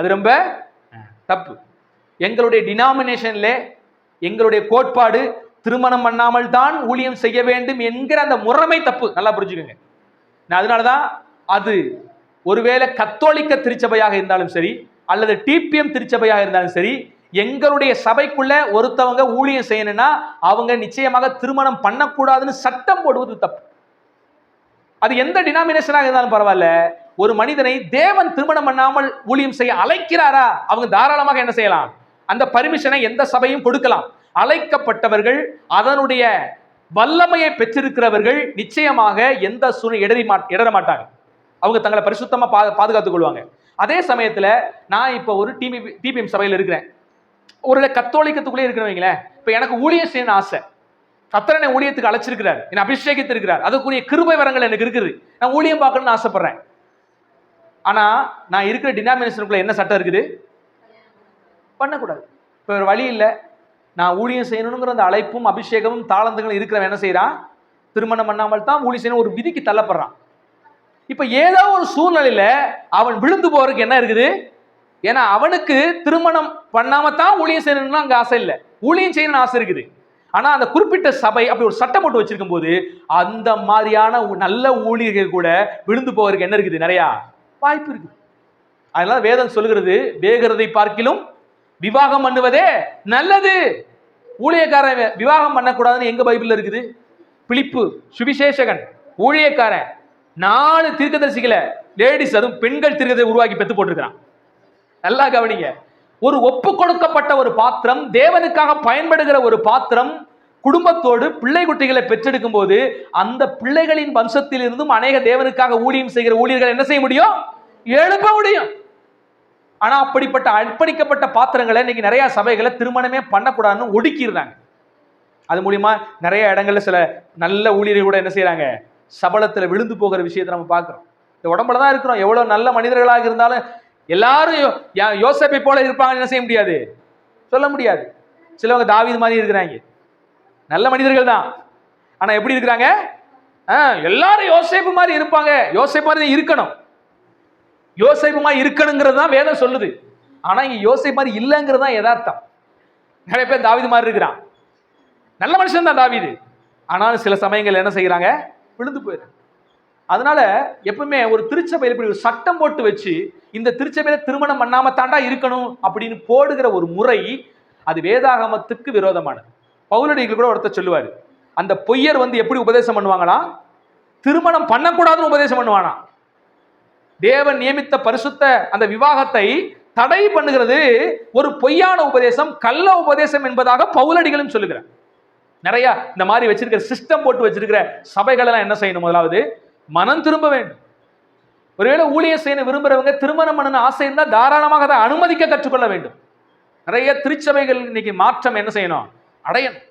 அது ரொம்ப தப்பு. எங்களுடைய டினாமினேஷன்ல எங்களுடைய கோட்பாடு திருமணம் பண்ணாமல் தான் ஊழியம் செய்ய வேண்டும் என்கிற அந்த முறைமை தப்பு. நல்லா புரிஞ்சுக்கோங்க. நான் அதனால தான் அது ஒருவேளை கத்தோலிக்க திருச்சபையாக இருந்தாலும் சரி அல்லது டிபிஎம் திருச்சபையாக இருந்தாலும் சரி எங்களுடைய சபைக்குள்ள ஒருத்தவங்க ஊழியம் செய்யணும்னா அவங்க நிச்சயமாக திருமணம் பண்ணக்கூடாதுன்னு சட்டம் போடுவது தப்பு. அது எந்த டினாமினேஷனாக இருந்தாலும் பரவாயில்ல ஒரு மனிதனை தேவன் திருமணம் பண்ணாமல் ஊழியம் செய்ய அழைக்கிறாரா? அவங்க தாராளமாக என்ன செய்யலாம்? அந்த பர்மிஷனை எந்த சபையும் கொடுக்கலாம். அழைக்கப்பட்டவர்கள் அதனுடைய வல்லமையை பெற்றிருக்கிறவர்கள் நிச்சயமாக எந்த சூழ்நிலை இடறி மா இடற மாட்டாங்க. அவங்க தங்களை பரிசுத்தமாக பா பாதுகாத்துக் கொள்வாங்க. அதே சமயத்தில் நான் இப்போ ஒரு டிபி டிபிஎம் சபையில் இருக்கிறேன். ஒரு கத்தோலிக்கத்துக்குள்ளே இருக்கிறவங்களேன் இப்போ எனக்கு ஊழியம் செய்யணும்னு ஆசை. கத்தரனை ஊழியத்துக்கு அழைச்சிருக்கிறார். என்னை அபிஷேகித்திருக்கிறார். அதுக்குரிய கிருபை வரங்கள் எனக்கு இருக்குது. நான் ஊழியம் பார்க்கணும்னு ஆசைப்படுறேன். ஆனால் நான் இருக்கிற டினாமினேஷனுக்குள்ளே என்ன சட்டம் இருக்குது? பண்ணக்கூடாது. இப்போ ஒரு வழி இல்லை. நான் ஊழியம் செய்யணுங்கிற அந்த அழைப்பும் அபிஷேகமும் தாளந்துகளும் இருக்கிறவன் என்ன செய்கிறான் திருமணம் பண்ணாமல் தான் ஊழியம் செய்யணும் ஒரு விதிக்கு தள்ளப்படுறான். இப்போ ஏதோ ஒரு சூழ்நிலையில் அவன் விழுந்து போகிறதுக்கு என்ன இருக்குது? ஏன்னா அவனுக்கு திருமணம் பண்ணாம தான் ஊழியம் செய்யணும்னு அங்கே ஆசை இல்லை. ஊழியம் செய்யணும்னு ஆசை இருக்குது. ஆனால் அந்த குறிப்பிட்ட சபை அப்படி ஒரு சட்டம் போட்டு வச்சிருக்கும் போது அந்த மாதிரியான ஊ- நல்ல ஊழியர்கள் கூட விழுந்து போவதற்கு என்ன இருக்குது நிறையா? வாய்ப்பு இருக்குது. அதனால வேதம் சொல்லுகிறது வேகிறதை பார்க்கிலும் விவாகம் பண்ணுவதே நல்லது. ஊழியக்காரன் விவாகம் பண்ணக்கூடாதுன்னு எங்க பைபிள்ல இருக்குது? பிளிப்பு சுவிசேஷகன் ஊழியக்காரன். நாலு தீர்க்கதரிசிகளை லேடிஸ் அதுவும் பெண்கள் திருகதை உருவாக்கி பெத்து போட்டிருக்கிறான். நல்லா கவனிங்க. ஒரு ஒப்பு கொடுக்கப்பட்ட ஒரு பாத்திரம் தேவனுக்காக பயன்படுகிற ஒரு பாத்திரம் குடும்பத்தோடு பிள்ளை குட்டிகளை பெற்றெடுக்கும் போது அந்த பிள்ளைகளின் வம்சத்தில் இருந்தும் அநேக தேவனுக்காக ஊழியம் செய்கிற ஊழியர்கள் என்ன செய்ய முடியும்? எழுப்ப முடியும். ஆனா அப்படிப்பட்ட அர்ப்பணிக்கப்பட்ட பாத்திரங்களை இன்னைக்கு நிறைய சபைகளை திருமணமே பண்ணக்கூடாதுன்னு ஒடுக்கிடுறாங்க. அது மூலியமா நிறைய இடங்கள்ல சில நல்ல ஊழியர்கள் கூட என்ன செய்யறாங்க சபலத்துல விழுந்து போகிற விஷயத்தை நம்ம பார்க்கிறோம். இந்த உடம்புல தான் இருக்கிறோம். எவ்வளவு நல்ல மனிதர்களாக இருந்தாலும் எல்லாரும் யோ- யா- யோசேப்பை போல இருப்பாங்கன்னு என்ன செய்ய முடியாது? சொல்ல முடியாது. சிலவங்க தாவிது மாதிரி இருக்கிறாங்க. நல்ல மனிதர்கள் தான் ஆனா எப்படி இருக்கிறாங்க? ஆ, எல்லாரும் யோசேப்பு மாதிரி இருப்பாங்க. யோசேப்பு மாதிரி தான் இருக்கணும். யோசேப்பு மாதிரி இருக்கணுங்கிறது தான் வேதம் சொல்லுது. ஆனா இங்க யோசேப்பு மாதிரி இல்லைங்கிறது தான் யதார்த்தம். நிறைய பேர் தாவீது மாதிரி இருக்கிறான். நல்ல மனுஷன் தான் தாவீது. ஆனாலும் சில சமயங்கள் என்ன செய்கிறாங்க விழுந்து போயிடுறாங்க. அதனால எப்பவுமே ஒரு திருச்சபையில் இப்படி ஒரு சட்டம் போட்டு வச்சு இந்த திருச்சபையில திருமணம் பண்ணாம தாண்டா இருக்கணும் அப்படின்னு போடுகிற ஒரு முறை அது வேதாகமத்துக்கு விரோதமானது. பவுலடிகள் கூட ஒருத்தர் சொல்லுவார். அந்த பொய்யர் வந்து எப்படி உபதேசம் பண்ணுவாங்களா திருமணம் பண்ணக்கூடாதுன்னு உபதேசம் பண்ணுவானா. தேவன் நியமித்த பரிசுத்த அந்த விவாகத்தை தடை பண்ணுகிறது ஒரு பொய்யான உபதேசம் கள்ள உபதேசம் என்பதாக பவுலடிகளும் சொல்லுகிறேன் நிறைய இந்த மாதிரி வச்சிருக்கிற சிஸ்டம் போட்டு வச்சிருக்கிற சபைகள் எல்லாம் என்ன செய்யணும் முதலாவது? மனம் திரும்ப வேண்டும். ஒருவேளை ஊழியர் செய்ய விரும்புறவங்க திருமணம் பண்ணணும் ஆசை இருந்தால் தாராளமாக அதை அனுமதிக்க கற்றுக்கொள்ள வேண்டும். நிறைய திருச்சபைகள் இன்னைக்கு மாற்றம் என்ன செய்யணும்? அடையணும்.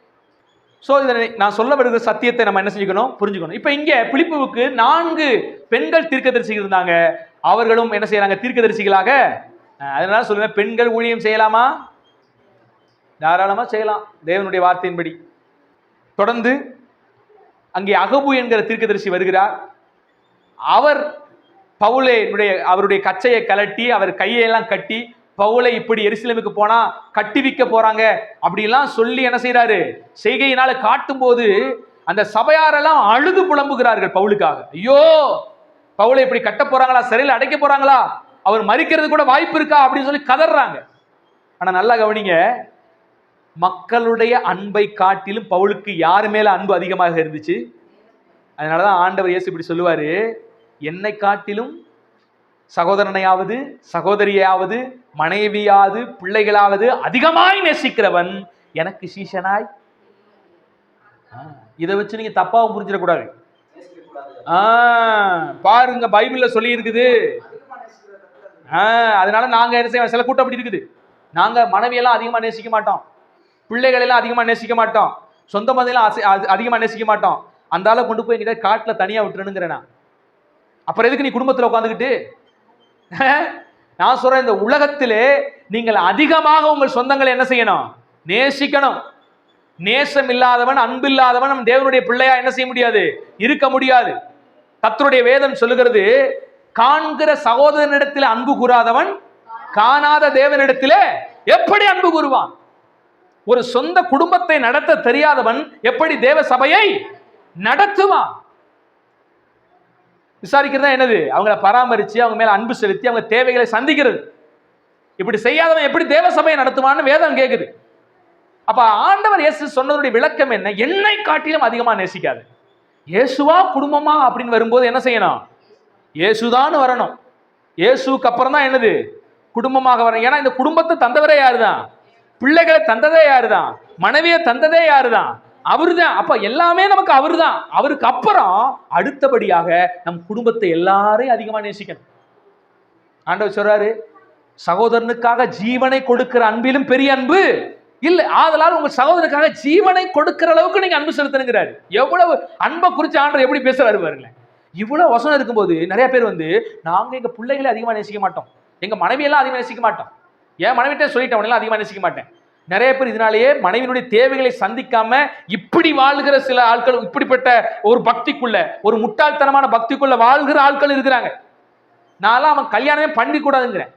ஸோ இதை நான் சொல்ல வருகிற சத்தியத்தை நம்ம என்ன செஞ்சுக்கணும் புரிஞ்சுக்கணும். இப்போ இங்கே பிலிப்புவுக்கு நான்கு பெண்கள் தீர்க்கதரிசிகள் இருந்தாங்க. அவர்களும் என்ன செய்யறாங்க? தீர்க்கதரிசிகளாக அஹ், அதனால சொல்லுவேன் பெண்கள் ஊழியம் செய்யலாமா? தாராளமா செய்யலாம். தேவனுடைய வார்த்தையின்படி. தொடர்ந்து அங்கே அகபு என்கிற தீர்க்கதரிசி வருகிறார். அவர் பவுலே அவருடைய கச்சையை கலட்டி அவர் கையெல்லாம் கட்டி பவுலை இப்படி எருசலேமுக்கு போனா கட்டிவிக்க போறாங்க. அப்படிலாம் சொல்லி என்ன செய்யறாரு செய்கையினால காட்டும் போது அந்த சபையாரெல்லாம் அழுது புலம்புகிறார்கள் பவுலுக்காக. ஐயோ பவுலை இப்படி கட்ட போறாங்களா? சிறையில் அடைக்க போறாங்களா? அவர் மறிக்கிறது கூட வாய்ப்பு இருக்கா? அப்படின்னு சொல்லி கதறாங்க. ஆனா நல்லா கவனிங்க மக்களுடைய அன்பை காட்டிலும் பவுலுக்கு யார் மேல அன்பு அதிகமாக இருந்துச்சு? அதனாலதான் ஆண்டவர் இயேசு இப்படி சொல்லுவாரு என்னை காட்டிலும் சகோதரனையாவது சகோதரியாவது மனைவியாவது பிள்ளைகளாவது அதிகமாய் நேசிக்கிறவன் எனக்கு சீஷனாய். இதை வச்சு நீங்க தப்பாவும் புரிஞ்சிடக்கூடாது. பாருங்க பைபிள்ல சொல்லி இருக்குது. அதனால நாங்க என்ன செய்வோம்? சில கூட்டம் அப்படி இருக்குது. நாங்க மனைவியெல்லாம் அதிகமா நேசிக்க மாட்டோம். பிள்ளைகள் எல்லாம் அதிகமா நேசிக்க மாட்டோம். சொந்த மதியெல்லாம் அது- அதிகமா நேசிக்க மாட்டோம். அந்த ஆளை கொண்டு போய் எங்கிட்ட காட்டுல தனியா விட்டுறணுங்கிறேன் நான். அப்புறம் எதுக்கு நீ குடும்பத்துல உட்காந்துக்கிட்டு? நான் சொல்றேன் இந்த உலகத்திலே நீங்கள் அதிகமாக உங்கள் சொந்தங்களை என்ன செய்யணும்? நேசிக்கணும். நேசம் இல்லாதவன் அன்பில்லாதவன் நம் தேவனுடைய பிள்ளையா என்ன செய்ய முடியாது? இருக்க முடியாது. கத்தருடைய வேதம் சொல்லுகிறது காண்கிற சகோதரனிடத்தில் அன்பு கூறாதவன் காணாத தேவனிடத்திலே எப்படி அன்பு கூறுவான்? ஒரு சொந்த குடும்பத்தை நடத்த தெரியாதவன் எப்படி தேவ சபையை நடத்துவான்? விசாரிக்கிறது என்னது? அவங்கள பராமரித்து அவங்க மேலே அன்பு செலுத்தி அவங்க தேவைகளை சந்திக்கிறது. இப்படி செய்யாதவன் எப்படி தேவ சபையை நடத்துவான்னு வேதம் கேட்குது அப்போ ஆண்டவர் இயேசு சொன்னதுடைய விளக்கம் என்ன? என்னை காட்டிலும் அதிகமாக நேசிக்காது. இயேசுவா குடும்பமா அப்படின்னு வரும்போது என்ன செய்யணும்? இயேசுதான் வரணும். இயேசுக்கு அப்புறம் தான் என்னது? குடும்பமாக வரணும். ஏன்னா இந்த குடும்பத்தை தந்தவரே யாரு தான் பிள்ளைகளை தந்ததே யாரு தான் மனைவியை தந்ததே யாரு தான் யாருதான் அவர்தான். அப்ப எல்லாமே நமக்கு அவர்தான். அவருக்கு அப்புறம் அடுத்தபடியாக நம் குடும்பத்தை எல்லாரையும் அதிகமா நேசிக்கணும். ஆண்டவர் சொல்றாரு சகோதரனுக்காக ஜீவனை கொடுக்கிற அன்பிலும் பெரிய அன்பு இல்ல. ஆதலால் உங்க சகோதரனுக்காக ஜீவனை கொடுக்கிற அளவுக்கு நீங்க அன்பு செலுத்தணுங்கிறாரு. எவ்வளவு அன்பை குறிச்சு ஆண்டவர் எப்படி பேசுறாரு பாருங்களேன். இவ்வளவு வசனம் இருக்கும்போது நிறைய பேர் வந்து நாங்க எங்க பிள்ளைகளை அதிகமா நேசிக்க மாட்டோம். எங்க மனைவியெல்லாம் அதிகமா நேசிக்க மாட்டோம். என் மனைவிட்டே சொல்லிட்டேன் உடனே அதிகமா நேசிக்க மாட்டேன். நிறைய பேர் இதனாலேயே மனைவியினுடைய தேவைகளை சந்திக்காம இப்படி வாழ்கிற சில ஆட்கள் இப்படிப்பட்ட ஒரு பக்திக்குள்ள ஒரு முட்டாள்தனமான பக்திக்குள்ள வாழ்கிற ஆட்கள் இருக்கிறாங்க. நான்லாம் அவன் கல்யாணமே பண்ணி கூடாதுங்கிறேன்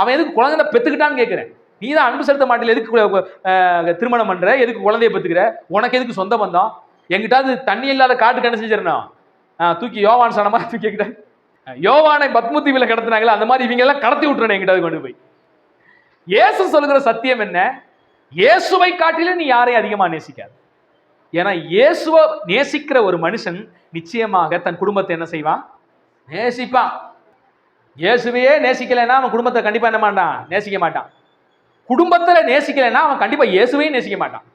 அவன் எதுக்கு குழந்தை பெத்துக்கிட்டான்னு கேட்கிறேன். நீ தான் அன்பு செலுத்த மாட்டில் எதுக்கு திருமணம் பண்ற? எதுக்கு குழந்தைய பெத்துக்கிற? உனக்கு எதுக்கு சொந்த பந்தம்? எங்கிட்டாவது தண்ணி இல்லாத காட்டுக்கு என்ன செஞ்சிடணும்? தூக்கி யோவான் சொன்ன மாதிரி தூக்கி எங்கிட்ட யோவானை பத்மதீவில கடத்தினாங்களே அந்த மாதிரி இவங்க எல்லாம் கடத்தி விட்டுறேன் எங்கிட்டாவது கொண்டு போய். இயேசு சொல்லுகிற சத்தியம் என்ன? இயேசுவை காட்டிலும் நீ யாரையும் அதிகமாக நேசிக்காது? ஏன்னா இயேசுவை நேசிக்கிற ஒரு மனுஷன் நிச்சயமாக தன் குடும்பத்தை என்ன செய்வான்? நேசிப்பான். இயேசுவையே நேசிக்கலைன்னா அவன் குடும்பத்தை கண்டிப்பாக என்ன மாட்டான்? நேசிக்க மாட்டான். குடும்பத்தில் நேசிக்கலைன்னா அவன் கண்டிப்பாக இயேசுவையும் நேசிக்க மாட்டான்.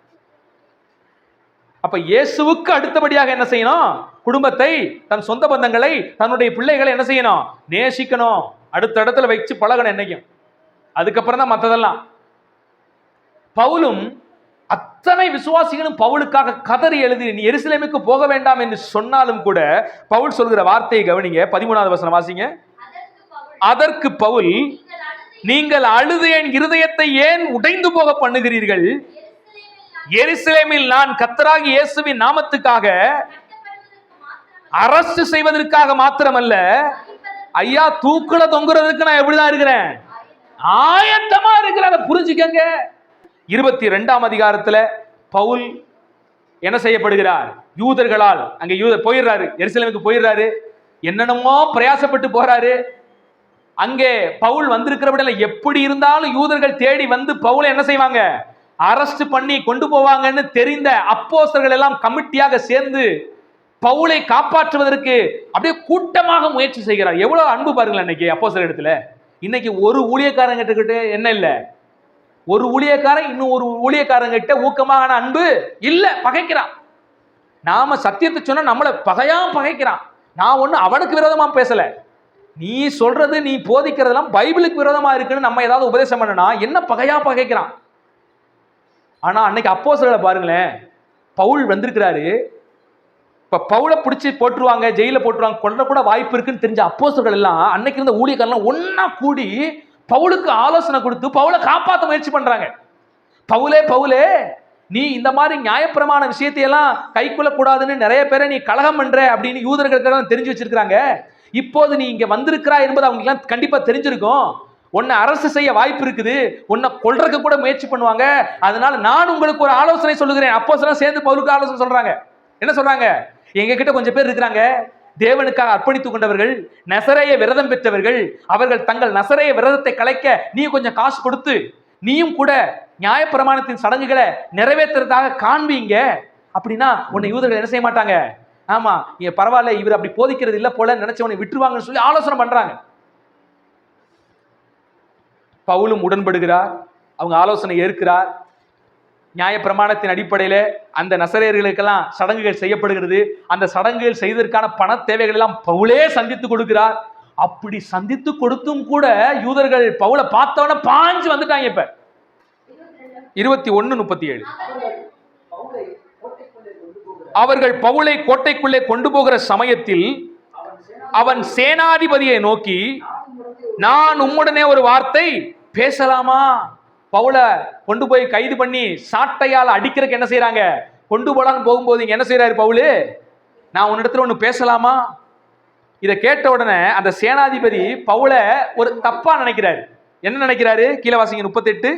அப்ப இயேசுவுக்கு அடுத்தபடியாக என்ன செய்யணும்? குடும்பத்தை தன் சொந்த பந்தங்களை தன்னுடைய பிள்ளைகளை என்ன செய்யணும்? நேசிக்கணும். அடுத்த இடத்துல வச்சு பழகணும் என்னைக்கும். அதுக்கப்புறம் தான் மற்றதெல்லாம் பவுலும் அத்தனை விசுவாசிகளும் பவுலுக்காக கதறி எழுதி நீ எருசலேமுக்கு போக வேண்டாம் என்று சொன்னாலும் கூட பவுல் சொல்கிற வார்த்தையை கவனிங்க. பதிமூணாவது வசனம் வாசிங்க. அதற்கு பவுல் நீங்கள் அழுது என் இருதயத்தை ஏன் உடைந்து போக பண்ணுகிறீர்கள்? எருசலேமில் நான் கத்தராகி இயேசுவின் நாமத்துக்காக அரசு செய்வதற்காக மாத்திரமல்ல. ஐயா தூக்குல தொங்குறதுக்கு நான் எப்படிதான் இருக்கிறேன்? ஆயத்தமா இருக்கிறேன். அதை புரிஞ்சுக்கங்க. இருபத்தி ரெண்டாம் அதிகாரத்தில் பவுல் என்ன செய்யப்படுகிறார்? யூதர்களால் அங்கே யூத போயிடுறாரு. எருசலேமுக்கு போயிடுறாரு. என்னென்னமோ பிரயாசப்பட்டு போறாரு. அங்கே பவுல் வந்திருக்கிறபடியில எப்படி இருந்தாலும் யூதர்கள் தேடி வந்து பவுலை என்ன செய்வாங்க? அரஸ்ட் பண்ணி கொண்டு போவாங்கன்னு தெரிந்த அப்போசர்கள் எல்லாம் கமிட்டியாக சேர்ந்து பவுலை காப்பாற்றுவதற்கு அப்படியே கூட்டமாக முயற்சி செய்கிறார். எவ்வளவு அன்பு பாருங்களேன் இன்னைக்கு அப்போஸ்தலர் இடத்துல. இன்னைக்கு ஒரு ஊழியக்காரங்கிட்ட என்ன இல்லை? ஒரு ஊழியக்காரன் இன்னும் ஒரு ஊழியக்காரங்கிட்ட ஊக்கமான அன்பு இல்லை பகைக்கிறான். நாம சத்தியத்தை சொன்னா நம்மளை பகையா பகைக்கிறான். நான் ஒன்றும் அவனுக்கு விரோதமா பேசல. நீ சொல்றது நீ போதிக்கிறதெல்லாம் பைபிளுக்கு விரோதமா இருக்குன்னு நம்ம ஏதாவது உபதேசம் பண்ணனா என்ன பகையா பகைக்கிறான்? ஆனா அன்னைக்கு அப்போ பாருங்களேன். பவுல் வந்திருக்கிறாரு. இப்ப பவுலை பிடிச்சி போட்டுருவாங்க ஜெயில போட்டுருவாங்க கொல்ல கூட வாய்ப்பு இருக்குன்னு தெரிஞ்ச அப்போஸ்தலர்கள் எல்லாம் அன்னைக்கு இருந்த ஊழியக்காரெல்லாம் ஒன்னா கூடி பவுலுக்கு ஆலோசனை கொடுத்து பவுலை காப்பாற்ற முயற்சி பண்றாங்க. பவுலே பவுலே நீ இந்த மாதிரி நியாயப்பிரமான விஷயத்தையெல்லாம் கைக்குள்ள கூடாதுன்னு நிறைய பேரை நீ கலகம் பண்ற அப்படின்னு யூதர்களுக்கு தெரிஞ்சு வச்சிருக்கிறாங்க. இப்போது நீ இங்க வந்திருக்கிறாய் என்பது அவங்களுக்கு எல்லாம் கண்டிப்பா தெரிஞ்சிருக்கும். உன்னை அரசு செய்ய வாய்ப்பு இருக்குது. உன்னை கொள்றதுக்கு கூட முயற்சி பண்ணுவாங்க. அதனால நான் உங்களுக்கு ஒரு ஆலோசனை சொல்லுகிறேன். அப்போ சேர்ந்து பவுலுக்கு ஆலோசனை சொல்றாங்க. என்ன சொல்றாங்க? எங்க கிட்ட கொஞ்சம் பேர் இருக்கிறாங்க. தேவனுக்காக அர்ப்பணித்துக் கொண்டவர்கள் நசரேய விரதம் பெற்றவர்கள் அவர்கள் தங்கள் நசரேய விரதத்தை கலைக்க நீ கொஞ்சம் காசு கொடுத்து நீயும் கூட நியாயப்பிரமாணத்தின் சடங்குகளை நிறைவேற்றுறதாக காண்பீங்க. அப்படின்னா உன்னை யூதர்கள் என்ன செய்ய மாட்டாங்க? ஆமா இங்க பரவாயில்ல இவர் அப்படி போதிக்கிறது இல்லை போல நினைச்சவனை விட்டுருவாங்கன்னு சொல்லி ஆலோசனை பண்றாங்க. பவுலும் உடன்படுகிறார் அவங்க ஆலோசனை ஏற்கிறார் நியாயப்பிரமாணத்தின் அடிப்படையில் அந்த நசரேயர்களுக்கெல்லாம் சடங்குகள் செய்யப்படுகிறது. அந்த சடங்குகள் செய்வதற்கான பண தேவைகள் எல்லாம் பவுலே சந்தித்து கொடுக்கிறார். அப்படி சந்தித்து கொடுத்தும் கூட யூதர்கள் பவுலை பார்த்தவன பாஞ்சு வந்துட்டாங்க இப்ப. இருபத்தி ஒன்னு முப்பத்தி ஏழு. அவர்கள் பவுலை கோட்டைக்குள்ளே கொண்டு போகிற சமயத்தில் அவன் சேனாதிபதியை நோக்கி நான் உம்முடனே ஒரு வார்த்தை பேசலாமா? பவுலை கொண்டு போய் கைது பண்ணி சாட்டையால் அடிக்கிறதுக்கு என்ன செய்கிறாங்க கொண்டு போலான்னு போகும்போது இங்க என்ன செய்கிறாரு பவுலு? நான் உன்னிடத்துல ஒன்று பேசலாமா? இதை கேட்ட உடனே அந்த சேனாதிபதி பவுலை ஒரு தப்பா நினைக்கிறாரு. என்ன நினைக்கிறாரு? கீழே வாசிங்க முப்பத்தெட்டு.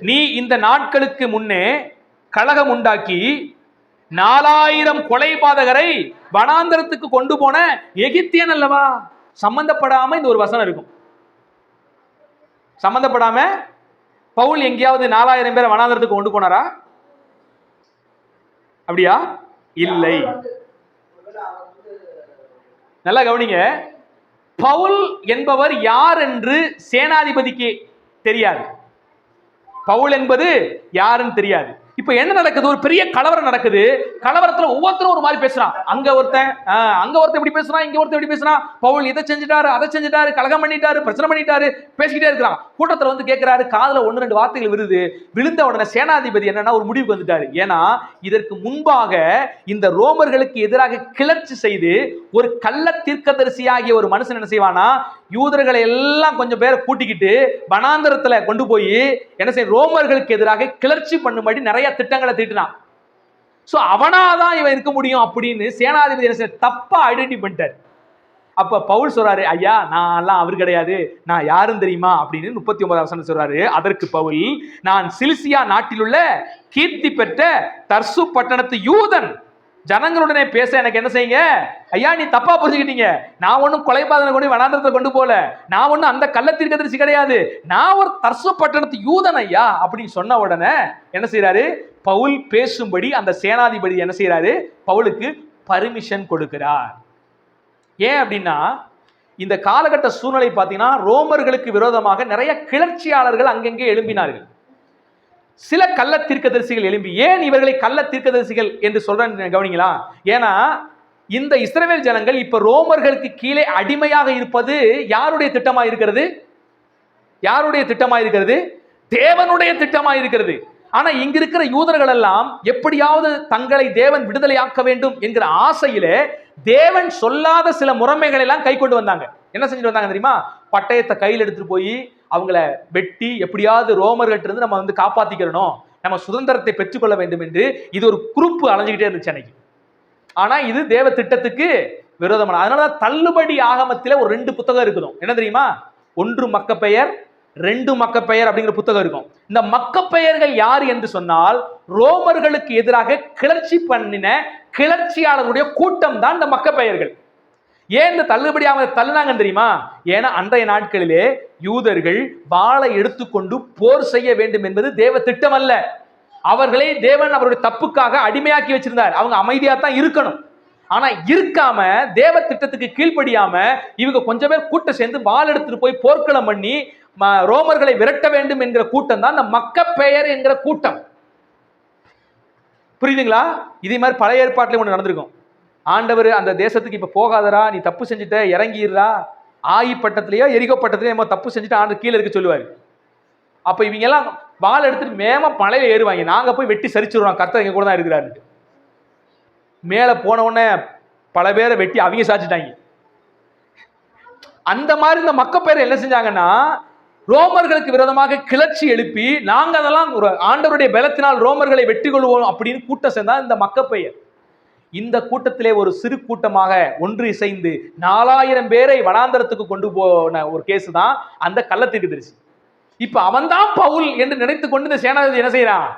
நீ இந்த நாட்களுக்கு முன்னே கழகம் உண்டாக்கி நாலாயிரம் கொலைபாதகரை வனாந்தரத்துக்கு கொண்டு போன எகித்தியன் அல்லவா? சம்பந்தப்படாம இந்த ஒரு வசனம் இருக்கும். சம்பந்தப்படாம பவுல் எங்கேயாவது நாலாயிரம் பேரை வனாந்திரத்துக்கு கொண்டு போனாரா? அப்படியா? இல்லை. நல்லா கவனிங்க. பவுல் என்பவர் யார் என்று சேனாதிபதிக்கு தெரியாது. பவுல் என்பது யாருன்னு தெரியாது. இப்ப என்ன நடக்குது? ஒரு பெரிய கலவரம் நடக்குது. கலவரத்துல ஒவ்வொருத்தரும் ஒரு மாதிரி பேசுறான். அங்க ஒருத்தன் அங்க ஒருத்தன் இப்படி பேசுறான் இங்க ஒருத்தன் இப்படி பேசுறான்? பவுல் இதை செஞ்சுட்டாரு அதை செஞ்சுட்டாரு கலகம் பண்ணிட்டாரு பிரச்சனை பண்ணிட்டாரு பேசிக்கிட்டே இருக்கிறான். கூட்டத்துல வந்து கேட்கிறாரு காதுல ஒன்னு ரெண்டு வார்த்தைகள் விழுது. விழுந்த உடனே சேனாதிபதி என்னன்னா ஒரு முடிவுக்கு வந்துட்டாரு. ஏன்னா இதற்கு முன்பாக இந்த ரோமர்களுக்கு எதிராக கிளர்ச்சி செய்து ஒரு கள்ள தீர்க்கதரிசியாகிய ஒரு மனுஷன் என்ன செய்வானா யூதர்களை எல்லாம் கொஞ்சம் பேரை கூட்டிக்கிட்டு வனாந்தரத்துல கொண்டு போய் என்ன செய்ய ரோமர்களுக்கு எதிராக கிளர்ச்சி பண்ணும்படி நிறைய திட்டங்களை தீட்டினான். சோ அவனாதான் இவன் இருக்க முடியும் அப்படின்னு சேனாதிபதி என்ன தப்பா ஐடென்டி பண்ணிட்டார். அப்ப பவுல் சொல்றாரு ஐயா நான் எல்லாம் அவர் கிடையாது. நான் யாரும் தெரியுமா? அப்படின்னு முப்பத்தி ஒன்பதாம் வசனம் சொல்றாரு. அதற்கு பவுல் நான் சிலிசியா நாட்டிலுள்ள கீர்த்தி பெற்ற தர்சு பட்டணத்து யூதன் ஜனங்களுடனே பேச எனக்கு என்ன செய்யுங்க? ஐயா நீ தப்பா புரிஞ்சுக்கிட்டீங்க. நான் ஒன்றும் கொலைபாதனை கொண்டு வனாந்திரத்தை கொண்டு போல நான் ஒன்றும் அந்த கள்ளத்தீர்க்கதரிசி கிடையாது. நான் ஒரு தர்சு பட்டணத்து யூதன் ஐயா அப்படின்னு சொன்ன உடனே என்ன செய்யறாரு பவுல் பேசும்படி அந்த சேனாதிபதி என்ன செய்யறாரு பவுலுக்கு பர்மிஷன் கொடுக்கிறார். ஏன் அப்படின்னா இந்த காலகட்ட சூழ்நிலை பார்த்தீங்கன்னா ரோமர்களுக்கு விரோதமாக நிறைய கிளர்ச்சியாளர்கள் அங்கங்கே எழும்பினார்கள். சில கள்ள தீர்க்கதரிசிகள் எழும்பி ஏன் இவர்களை கள்ள தீர்க்கதரிசிகள் என்று சொல்றேன் கவனிங்களா? ஏன்னா இந்த இஸ்ரவேல் ஜனங்கள் இப்ப ரோமர்களுக்கு கீழே அடிமையாக இருப்பது யாருடைய திட்டமா இருக்கிறது? யாருடைய திட்டமா இருக்கிறது? தேவனுடைய திட்டமா இருக்கிறது. ஆனா இங்க இருக்கிற யூதர்கள் எல்லாம் எப்படியாவது தங்களை தேவன் விடுதலையாக்க வேண்டும் என்கிற ஆசையிலே தேவன் சொல்லாத சில முறைமைகளை எல்லாம் கை கொண்டு வந்தாங்க. என்ன செஞ்சுட்டு வந்தாங்க தெரியுமா? பட்டயத்தை கையில் எடுத்துட்டு போய் அவங்கள வெட்டி எப்படியாவது ரோமர்கிட்ட இருந்து நம்ம வந்து காப்பாத்திக்கிறணும். நம்ம சுதந்திரத்தை பெற்றுக்கொள்ள வேண்டும் என்று இது ஒரு குரூப் அலைஞ்சுக்கிட்டே இருந்துச்சு அன்னைக்கு. ஆனா இது தேவ திட்டத்துக்கு விரோதமான அதனாலதான் தள்ளுபடி ஆகமத்தில ஒரு ரெண்டு புத்தகம் இருக்கணும் என்ன தெரியுமா? ஒன்று மக்க பெயர் ரெண்டு மக்க பெயர் அப்படிங்கிற புத்தகம் இருக்கும். இந்த மக்க பெயர்கள் யார் என்று சொன்னால் ரோமர்களுக்கு எதிராக கிளர்ச்சி பண்ணின கிளர்ச்சியாளர்களுடைய கூட்டம் தான் இந்த மக்க பெயர்கள் ஏன் இந்த தள்ளுபடி அவங்க தள்ளினாங்க தெரியுமா? ஏன்னா அன்றைய நாட்களிலே யூதர்கள் வாளை எடுத்துக்கொண்டு போர் செய்ய வேண்டும் என்பது தேவ திட்டம் அல்ல அவர்களை தேவன் அவருடைய தப்புக்காக அடிமையாக்கி வச்சிருந்தார். அவங்க அமைதியா தான் இருக்கணும். ஆனா இருக்காம தேவ திட்டத்துக்கு கீழ்ப்படியாம இவங்க கொஞ்ச பேர் கூட்டம் சேர்ந்து வாழ் எடுத்துட்டு போய் போர்க்களம் பண்ணி ம- ரோமர்களை விரட்ட வேண்டும் என்கிற கூட்டம் தான் இந்த மக்க பெயர் என்கிற கூட்டம். புரியுதுங்களா? இதே மாதிரி பழைய ஏற்பாட்டில் ஒன்று நடந்திருக்கும். ஆண்டவர் அந்த தேசத்துக்கு இப்போ போகாதடா நீ தப்பு செஞ்சுட்ட இறங்கிடுறா. ஆயி பட்டத்திலேயோ எரிகோ பட்டத்திலேயோ நம்ம தப்பு செஞ்சுட்டு ஆண்டு கீழே இருக்க சொல்லுவார். அப்போ இவங்க எல்லாம் வாள் எடுத்துட்டு மேம மலையில் ஏறுவாங்க. நாங்கள் போய் வெட்டி சரிச்சிடுறோம். கர்த்தர் எங்கள் கூட தான் இருக்கிறாரு மேலே போன உடனே பல பேரை வெட்டி அவங்க சாச்சிட்டாங்க. அந்த மாதிரி இந்த மக்கப்பேர் என்ன செஞ்சாங்கன்னா ரோமர்களுக்கு விரோதமாக கிளர்ச்சி எழுப்பி நாங்கள் அதெல்லாம் ஒரு ஆண்டவருடைய பலத்தினால் ரோமர்களை வெற்றி கொள்வோம் அப்படின்னு கூட்டம் சேர்ந்தா இந்த மக்கப்பெயர் இந்த கூட்டத்திலே ஒரு சிறு கூட்டமாக ஒன்று இசைந்து நாலாயிரம் பேரை வனாந்தரத்துக்கு கொண்டு போன ஒரு கேஸ் தான் அந்த கள்ளத்தீர்க்கு தரிசி இப்ப அவன்தான் பவுல் என்று நினைத்து கொண்டு இந்த சேனாதிபதி என்ன செய்யறான்?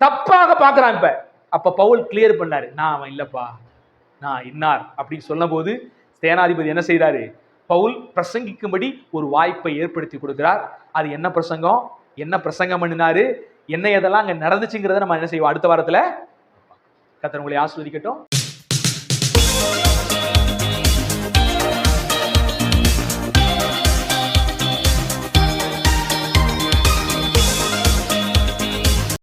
தப்பாக பார்க்கறான் இப்ப. அப்ப பவுல் கிளியர் பண்ணாரு. நான் அவன் இல்லப்பா. நான் இன்னார் அப்படின்னு சொன்னபோது சேனாதிபதி என்ன செய்றாரு பவுல் பிரசங்கிக்கும்படி ஒரு வாய்ப்பை ஏற்படுத்தி கொடுக்கிறார். அது என்ன பிரசங்கம்? என்ன பிரசங்கம் பண்ணினாரு? என்ன எதெல்லாம் அங்க நடந்துச்சுங்கிறத நம்ம என்ன செய்வோம்? அடுத்த வாரத்துல கத்தர் உங்களை ஆஸ்வதிக்கட்டும்